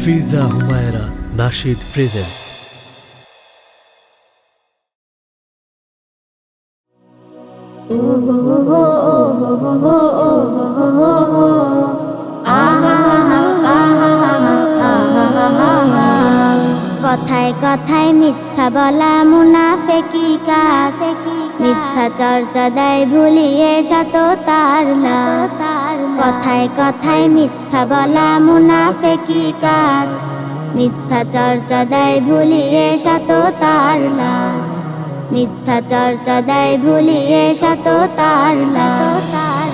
Hafiza Humaira Nashid presence কথায় কথায় মিথ্যা বলা মুনাফেকি কাজ। মিথ্যা চর্চা দেয় ভুলিয়ে শত তার কথায় কথায় মিথ্যা বলা মুনাফেকি কাজ। মিথ্যা চর্চা দেয় ভুলিয়ে শত তার মিথ্যা চর্চা দেয় ভুলিয়ে শত তার মিথ্যাবাদী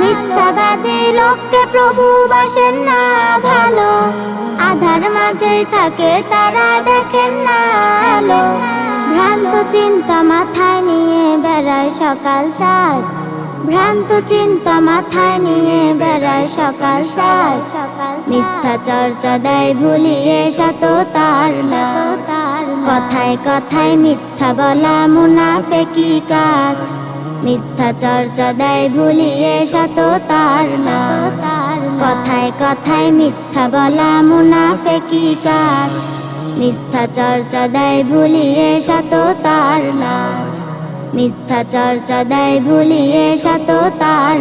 মিথ্যাবাদী লোককে প্রভু বাসেন না ভালো। আধার মাঝে থাকে তারা দেখেন না আলো। ভ্রান্ত চিন্তা মাথায় নিয়ে বেড়ায় সকাল সাজ। ভ্রান্ত চিন্তা মাথায় নিয়ে বেড়ায় সকাল সাজ। মিথ্যা চর্চা দেয় ভুলিয়ে শত তার কথায় কথায় মিথ্যা বলা মুনাফেকি কাজ। মিথ্যা চর্চা দেয় ভুলিয়ে শত তার কথায় কথায় মিথ্যা বলা মুনাফেকি কাজ। মিথ্যা চর্চা দেয় ভুলিয়ে শত তার লাজ মিথ্যা চর্চা দেয় ভুলিয়ে শত তার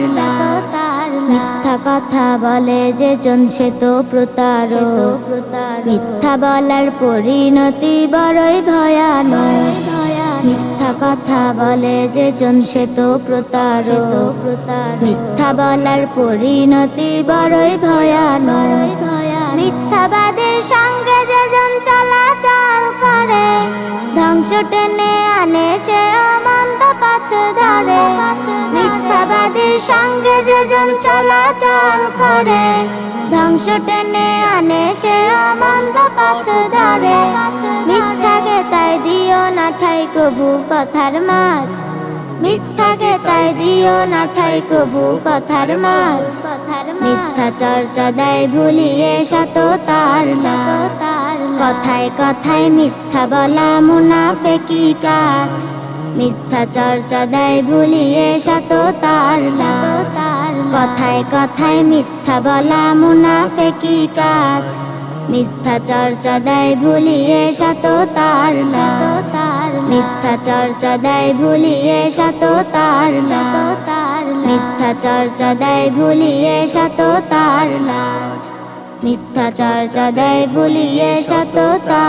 মিথ্যা কথা বলে যে জন সে তো প্রতার মিথ্যা বলার পরিণতি বড়ই ভয়ানক। মিথ্যা কথা বলে যে জন সে তো প্রতার মিথ্যা বলার পরিণতি বড়ই ভয়ানক। মিথ্যাবাদের সঙ্গে যে জন চলাচল করে ধ্বংস টেনে আনে সে অমন্দ পথ ধরে। মিথ্যাবাদীর সঙ্গে যে জন চলাচল করে ধ্বংস টেনে আনে সে অমন্দ পথ ধরে। ঠাই কবু কথার মাছ। মিথ্যাকে তাই দিও না ঠাই কবু কথার মাছ। কথার মিথ্যা চর্চা দেয় ভুলিয়ে শত তার কথায় কথায় মিথ্যা বলা মুনাফেকি কাজ। মিথ্যা চর্চা দেয় ভুলিয়ে শত তার কথায় কথায় মিথ্যা বলা মুনাফেকি কাজ। মিথ্যা চর্চা দেয় ভুলিয়ে শত তার মিথ্যা চর্চা দেয় ভুলিয়ে শত তার লাজ মিথ্যা চর্চা দেয় ভুলিয়ে শত তার নাচ মিথ্যা চর্চা দেয় ভুলিয়ে শত তার